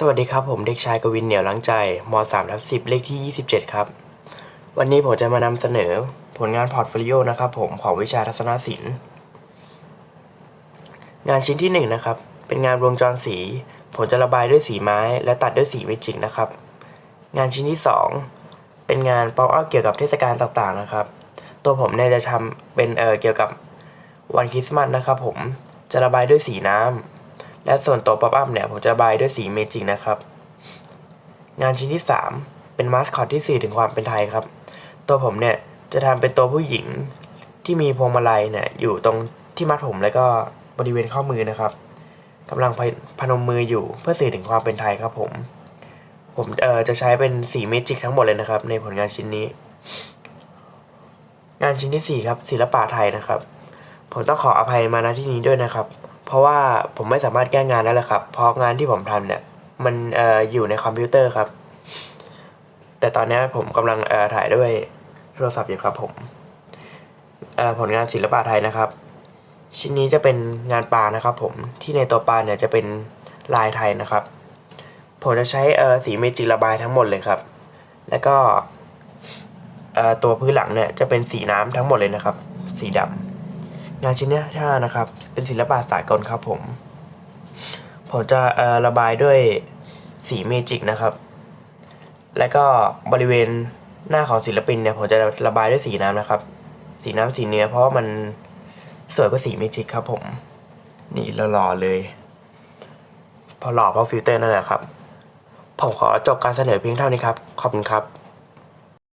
สวัสดีครับผมเด็กชายกวินเหนียวล้างใจม3ทับ10 เลขที่ 27 ครับ วันนี้ผมจะมานำเสนอผลงานพอร์ตโฟลิโอนะครับผมของวิชาทัศนศิลป์ งานชิ้นที่ 1 นะครับ เป็นงานวงจรสี ผมจะระบายด้วยสีไม้ และตัดด้วยสีเมจิกนะครับ งานชิ้นที่ 2 เป็นงานป๊อปอัพเกี่ยวกับเทศกาลต่างๆนะครับ ตัวผมเนี่ยจะทำเป็นเอ่อเกี่ยวกับวันคริสต์มาสนะครับผมจะระบายด้วยสีน้ำ และส่วนตัวป๊อปอัพเนี่ยผมจะบายด้วยสีเมจิกนะครับ งานชิ้นที่ 3 เป็นมาสคอตที่สื่อถึงความเป็นไทยครับ ตัวผมเนี่ยจะทำเป็นตัวผู้หญิงที่มีพวงมาลัยเนี่ยอยู่ตรงที่มัดผมแล้วก็บริเวณข้อมือนะครับกำลังพพนมมืออยู่เพื่อสื่อถึงความเป็นไทยครับผม ผมเอ่อจะใช้เป็นสีเมจิกทั้งหมดเลยนะครับ ในผลงานชิ้นนี้ งานชิ้นที่ 4 ครับศิลปะไทยนะครับ ผมต้องขออภัยมาณที่นี้ด้วยนะครับ เพราะว่าผมไม่สามารถแก้งานได้แล้วครับ เพราะงานที่ผมทำเนี่ย มันเอ่ออยู่ในคอมพิวเตอร์ครับ แต่ตอนนี้ผมกำลังเอ่อถ่ายด้วยโทรศัพท์อยู่ครับผมเอ่อผลงานศิลปะไทยนะครับ ชิ้นนี้จะเป็นงานปลานะครับ ผมที่ในตัวปลาเนี่ยจะเป็นลายไทยนะครับ ผมจะใช้เอ่อสีเมจิกระบายทั้งหมดเลยครับ แล้วก็เอ่อตัวพื้นหลังเนี่ยจะเป็นสีน้ำทั้งหมดเลยนะครับ สีดำ งานชิ้นที่ห้านะครับ เป็นศิลปะสากลครับผม ผมจะระบายด้วยสีเมจิกนะครับ แล้วก็บริเวณหน้าของศิลปินเนี่ยผมจะระบายด้วยสีน้ำนะครับ สีน้ำสีเนื้อเพราะว่ามันสวยกว่าสีเมจิกครับผม นี่หล่อเลย พอหล่อเพราะฟิลเตอร์นั่นแหละครับ ผมขอจบการเสนอเพียงเท่านี้ครับ ขอบคุณครับ